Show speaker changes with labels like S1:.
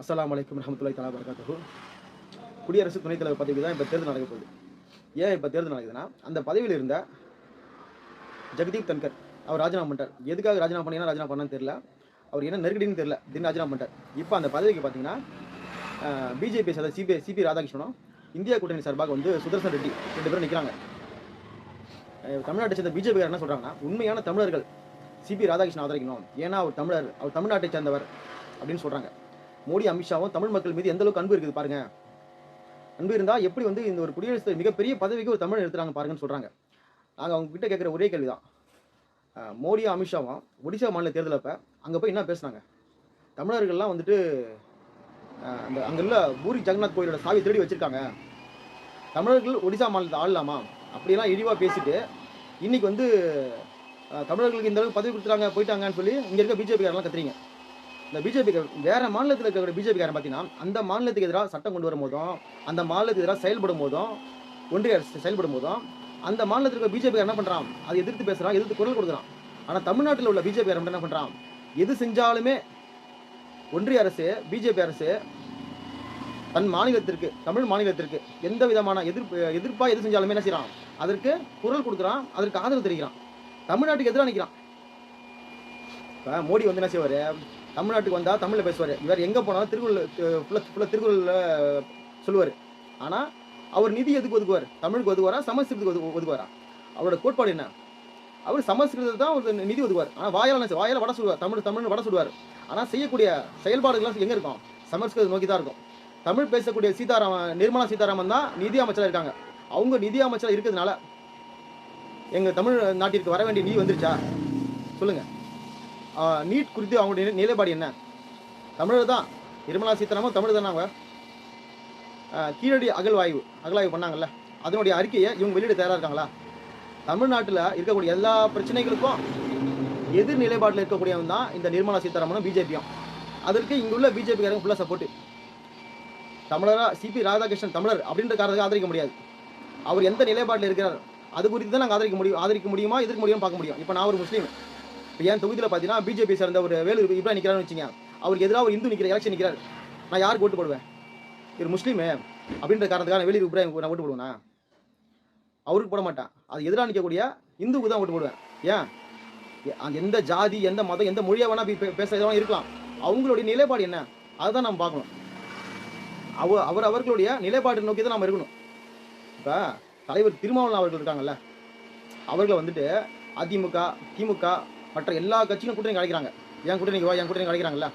S1: அஸ்லாம் அலைக்கும் ரஹமத்துல்லாஹி தலா வரகாத்துஹு குடியரசு துணைத் தலைவர் பதவி தான் இப்போ தேர்தல் நடக்க போகுது. ஏன் இப்போ தேர்தல் நடக்குதுன்னா அந்த பதவியில் இருந்த ஜெகதீப் தன்கர் அவர் ராஜினாமா பண்ணிட்டார். எதுக்காக ராஜினாமா பண்ணீங்கன்னா ராஜினாமா பண்ணான்னு தெரியல. அவர் என்ன நெருக்கடின்னு தெரியல. திடீர்னு ராஜினாமா பண்ணிட்டார். இப்போ அந்த பதவிக்கு பார்த்தீங்கன்னா பிஜேபி சார் சிபி சிபி ராதாகிருஷ்ணனும் இந்தியா கூட்டணி சார்பாக வந்து சுதர்சன் ரெட்டி ரெண்டு பேரும் நிற்கிறாங்க தமிழ்நாட்டை சேர்ந்த பிஜேபி என்ன சொல்கிறாங்கன்னா உண்மையான தமிழர்கள் சிபி ராதாகிருஷ்ணன் ஆதரிக்கணும். ஏன்னா அவர் தமிழர் அவர் தமிழ்நாட்டை சேர்ந்தவர் அப்படின்னு சொல்கிறாங்க மோடி அமித்ஷாவும் தமிழ் மக்கள் மீது எந்த அளவுக்கு அன்பு இருக்குது பாருங்க. அன்பு இருந்தால் எப்படி வந்து இந்த ஒரு குடியரசு மிகப்பெரிய பதவிக்கு ஒரு தமிழ் எடுத்துறாங்க பாருங்கன்னு சொல்கிறாங்க நாங்கள் அவங்க கிட்ட கேட்குற ஒரே கேள்வி தான் மோடியும் அமித்ஷாவும் ஒடிசா மாநில தேர்தல் அப்போ அங்கே போய் என்ன பேசுனாங்க? தமிழர்கள்லாம் வந்துட்டு அந்த அங்கே உள்ள பூரி ஜெகநாத் கோயிலோட சாவி திருடி வச்சிருக்காங்க. தமிழர்கள் ஒடிசா மாநிலத்தை ஆளலாமா? அப்படியெல்லாம் இழிவாக பேசிட்டு இன்னைக்கு வந்து தமிழர்களுக்கு இந்த அளவுக்கு பதவி கொடுத்துறாங்க போயிட்டாங்கன்னு சொல்லி இங்கே இருக்க பிஜேபிக்காரெல்லாம் கத்துறீங்க. இந்த பிஜேபி வேற மாநிலத்தில் இருக்கக்கூடிய பிஜேபிக்காரன் பார்த்தீங்கன்னா அந்த மாநிலத்துக்கு எதிராக சட்டம் கொண்டு வரும் போதும் அந்த மாநிலத்துக்கு எதிராக செயல்படும் போதும் ஒன்றிய அரசு செயல்படும் போதும் அந்த மாநிலத்தில் இருக்கிற பிஜேபி என்ன பண்ணுறான் அதை எதிர்த்து பேசுகிறான் எதிர்த்து குரல் கொடுக்குறான். ஆனால் தமிழ்நாட்டில் உள்ள பிஜேபி என்ன பண்ணுறான் எது செஞ்சாலுமே ஒன்றிய அரசு பிஜேபி அரசு தன் மாநிலத்திற்கு தமிழ் மாநிலத்திற்கு எந்த விதமான எதிர்ப்பு எதிர்ப்பாக எது செஞ்சாலுமே என்ன செய்கிறான் அதற்கு குரல் கொடுக்குறான் அதற்கு ஆதரவு தெரிவிக்கிறான். தமிழ்நாட்டுக்கு எதிராக நிற்கிறான் இப்போ மோடி வந்து என்ன செய்வார்? தமிழ்நாட்டுக்கு வந்தால் தமிழில் பேசுவார். இவர் எங்கே போனாலும் திருக்குறள் ஃபுல்லாக ஃபுல்லாக திருக்குறளில் சொல்லுவார். ஆனால் அவர் நிதி எதுக்கு ஒதுக்குவார்? தமிழுக்கு ஒதுக்குவாரா? சமஸ்கிருதத்துக்கு ஒது ஒதுக்குவாரா? அவரோட கோட்பாடு என்ன? அவர் சமஸ்கிருதத்தை தான் ஒரு நிதி ஒதுக்குவார். ஆனால் வாயால் என்ன செய்வார்? வட சொல்லுவார் தமிழ் தமிழ்னு வட சொல்லுவார் ஆனால் செய்யக்கூடிய செயல்பாடுகள்லாம் எங்கே இருக்கும்? சமஸ்கிருதம் நோக்கி தான் இருக்கும். தமிழ் பேசக்கூடிய சீதாராமன் நிர்மலா சீதாராமன் தான் நிதி அமைச்சராக இருக்காங்க. அவங்க நிதி அமைச்சராக இருக்கிறதுனால எங்கள் தமிழ் நாட்டிற்கு வர வேண்டிய நிதி வந்துருச்சா? சொல்லுங்கள் நீட் குறித்து அவங்களுடைய நிலைப்பாடு என்ன? தமிழர் தான். நிர்மலா சீதாராமன் தமிழ் தானே அவங்க? கீழடி அகழ்வாய்வு அகழ்வாய்வு பண்ணாங்கல்ல. அதனுடைய அறிக்கையை இவங்க வெளியிட தயாராக இருக்காங்களா? தமிழ்நாட்டில் இருக்கக்கூடிய எல்லா பிரச்சனைகளுக்கும் எதிர் நிலைப்பாட்டில் இருக்கக்கூடியவன் தான் இந்த நிர்மலா சீதாராமனும் பிஜேபியும். அதற்கு இங்குள்ள பிஜேபிக்காரங்க ஃபுல்லாக சப்போர்ட்டு தமிழராக சிபி ராதாகிருஷ்ணன் தமிழர் அப்படின்ற காரணத்துக்கு ஆதரிக்க முடியாது. அவர் எந்த நிலைப்பாட்டில் இருக்கிறார் அது குறித்து தான் நாங்கள் ஆதரிக்க முடியும் ஆதரிக்க முடியுமா எதிர்க்க முடியும்னு பார்க்க முடியும். இப்போ நான் ஒரு முஸ்லீம். இப்போ என் தொகுதியில் பார்த்தீங்கன்னா பிஜேபி சேர்ந்த ஒரு வேலு இப்படி நிற்கிறான்னு வச்சுங்க அவருக்கு எதிராக ஒரு இந்து நிற்கிற எலெக்ஷன் நிற்கிறார் நான் யாருக்கு ஓட்டு போடுவேன்? இவர் முஸ்லீமு. அப்படின்ற காரணத்துக்காக வெளியூர் இப்ராஹிம் நான் ஓட்டு போடுவேண்ணா அவருக்கு போட மாட்டேன். அது எதிராக நிற்கக்கூடிய இந்துக்கு தான் ஓட்டு போடுவேன். ஏன்? அந்த எந்த ஜாதி எந்த மதம் எந்த மொழியாக வேணால் பேச இதெல்லாம் இருக்கலாம். அவங்களுடைய நிலைப்பாடு என்ன? அதுதான் நம்ம பார்க்கணும். அவ அவர் அவர்களுடைய நிலைப்பாடு நோக்கி தான் நம்ம இருக்கணும். இப்போ தலைவர் திருமாவளவன் அவர்கள் இருக்காங்கல்ல அவர்களை வந்துட்டு அதிமுக திமுக மற்ற எல்லா கட்சிகளும் கூட்டணி கிடைக்கிறாங்க என் கூட்டணிக்கு வா என் கூட்டணி கிடைக்கிறாங்கல்ல